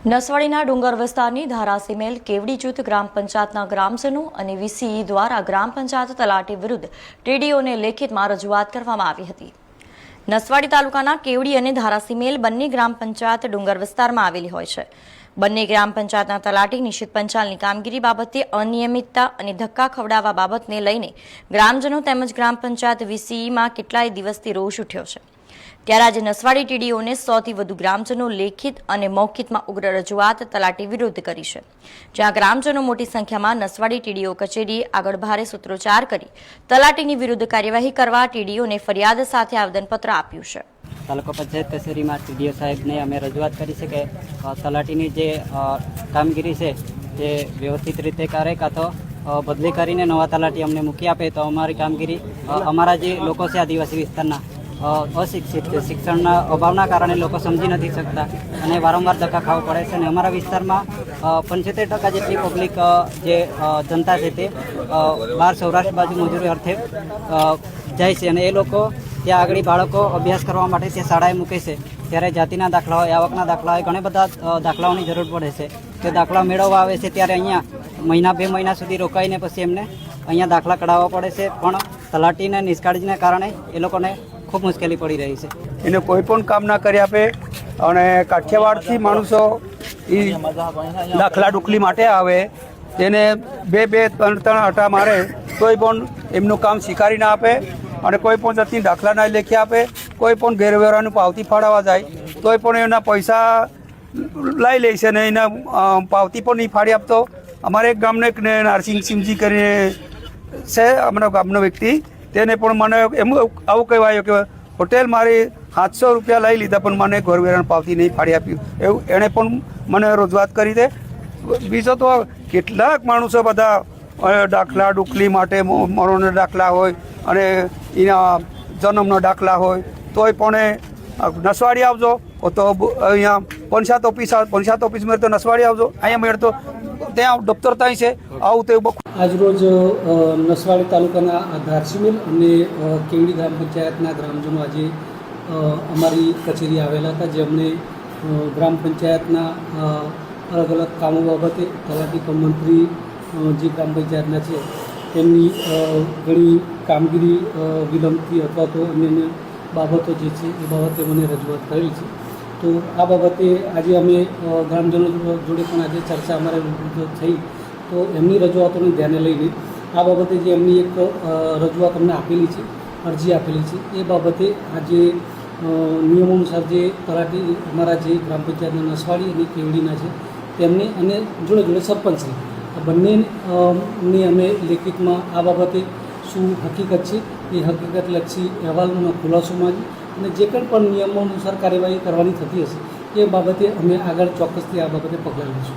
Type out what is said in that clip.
નસવાડીના ડુંગર વિસ્તારની ધારાસીમેલ કેવડી જૂથ ગ્રામ પંચાયતના ગ્રામજનો અને વીસીઈ દ્વારા ગ્રામ પંચાયત તલાટી વિરુદ્ધ ટીડીઓને લેખિતમાં રજૂઆત કરવામાં આવી હતી. નસવાડી તાલુકાના કેવડી અને ધારાસીમેલ બંને ગ્રામ પંચાયત ડુંગર વિસ્તારમાં આવેલી હોય છે. બંને ગ્રામ પંચાયતના તલાટી નિશ્ચિત પંચાલની કામગીરી બાબતે અનિયમિતતા અને ધક્કા ખવડાવવા બાબતને લઈને ગ્રામજનો તેમજ ગ્રામ પંચાયત વીસીઈમાં કેટલાય દિવસથી રોષ ઉઠ્યો છે. ત્યારે આજે નસવાડી ટીડીઓને સોથી વધુ ગ્રામજનો લેખિત અને મૌખિતમાં ઉગ્ર રજૂઆત તલાટી વિરુદ્ધ કરી છે. જ્યાં ગ્રામજનો મોટી સંખ્યામાં નસવાડી ટીડીઓ કચેરીએ આગળ ભારે સૂત્રોચ્ચાર કરી. તલાટીની વિરુદ્ધ કાર્યવાહી કરવા ટીડીઓને ફરિયાદ સાથે આવેદનપત્ર આપ્યું છે. તાલુકા પંચાયત કચેરીમાં ટીડીઓ સાહેબને અમે રજૂઆત કરી છે કે તલાટીની જે કામગીરી છે, તે વ્યવસ્થિત રીતે કરે કાં તો બદલી કરીને નવા તલાટી અમને મૂકી આપે તો અમારી કામગીરી અમારા જે લોકો છે આદિવાસી વિસ્તારના અશિક્ષિત છે. શિક્ષણના અભાવના કારણે લોકો સમજી નથી શકતા અને વારંવાર ધક્કા ખાવા પડે છે અને અમારા વિસ્તારમાં પંચોતેર ટકા જેટલી પબ્લિક જે જનતા છે તે બહાર સૌરાષ્ટ્ર બાજુ મજૂરી અર્થે જાય છે અને એ લોકો ત્યાં આગળ બાળકો અભ્યાસ કરવા માટે ત્યાં શાળાએ મૂકે છે. ત્યારે જાતિના દાખલા હોય આવકના દાખલા હોય ઘણા બધા દાખલાઓની જરૂર પડે છે. તે દાખલા મેળવવા આવે છે ત્યારે અહીંયા મહિના બે મહિના સુધી રોકાઈને પછી એમને અહીંયા દાખલા કઢાવવા પડે છે. પણ તલાટીને, નિષ્કાળજીને કારણે એ લોકોને ખૂબ મુશ્કેલી પડી રહી છે. એને કોઈ પણ કામ ના કરી આપે અને કાઠિયાવાડથી માણસો એ દાખલા ડુકલી માટે આવે, તેને બે બે, ત્રણ ત્રણ આટા મારે, તોય પણ એમનું કામ સ્વીકારી ના આપે અને કોઈ પણ જાતની દાખલા ના લેખી આપે, કોઈ પણ ગેરવ્યવહારનું પાવતી ફાળવવા જાય, તોય પણ એના પૈસા લઈ લે છે ને એના પાવતી પણ નહીં ફાડી આપતો. અમારે એક ગામને એક નારસિંહ સિંહજી કરીને છે, અમારા ગામનો વ્યક્તિ. તેને પણ મને એમ આવું કહેવાયું કે હોટેલ મારી સાતસો રૂપિયા લઈ લીધા, પણ મને ઘરવેરાણ પાવતી નહીં ફાડી આપ્યું. એવું એણે પણ મને રજૂઆત કરી દે. બીજો તો કેટલાક માણસો બધા દાખલા ડુકલી માટે મરણના દાખલા હોય અને એના જન્મના દાખલા હોય, તોય પણ એ નસવાડી આવજો. તો અહીંયા પંચાયત ઓફિસ પંચાયત ઓફિસ મેળ તો નસવાડી આવજો. અહીંયા મેળ તો, ત્યાં દફતર ત્યાં છે. આવું તે બહુ આજરોજ નસવાડી તાલુકાના ધારસીમેલ અને કેવડી ગ્રામ પંચાયતના ગ્રામજનો આજે અમારી કચેરી આવેલા હતા, જેમણે ગ્રામ પંચાયતના અલગ અલગ કામો બાબતે તલાટી કમ મંત્રી જે ગ્રામ પંચાયતના છે, તેમની ઘણી કામગીરી વિલંબથી અથવા તો અન્ય બાબતો જે છે, એ બાબતે મને રજૂઆત કરેલી છે. તો આ બાબતે આજે અમે ગ્રામજનો જોડે પણ આજે ચર્ચા અમારે થઈ. તો એમની રજૂઆતોને ધ્યાને લઈને આ બાબતે જે એમની એક રજૂઆત અમને આપેલી છે, અરજી આપેલી છે, એ બાબતે આજે જે નિયમો અનુસાર જે તલાટી અમારા જે ગ્રામ પંચાયતના નસવાડી અને કેવડીના છે, તેમને અને જોડે જોડે સરપંચને, આ બંનેની અમે લેખિતમાં આ બાબતે શું હકીકત છે, એ હકીકતલક્ષી અહેવાલનો ખુલાસો માંગી અને જે કંઈ પણ નિયમો અનુસાર કાર્યવાહી કરવાની થતી હશે, એ બાબતે અમે આગળ ચોક્કસથી આ બાબતે પગલાં લઈશું.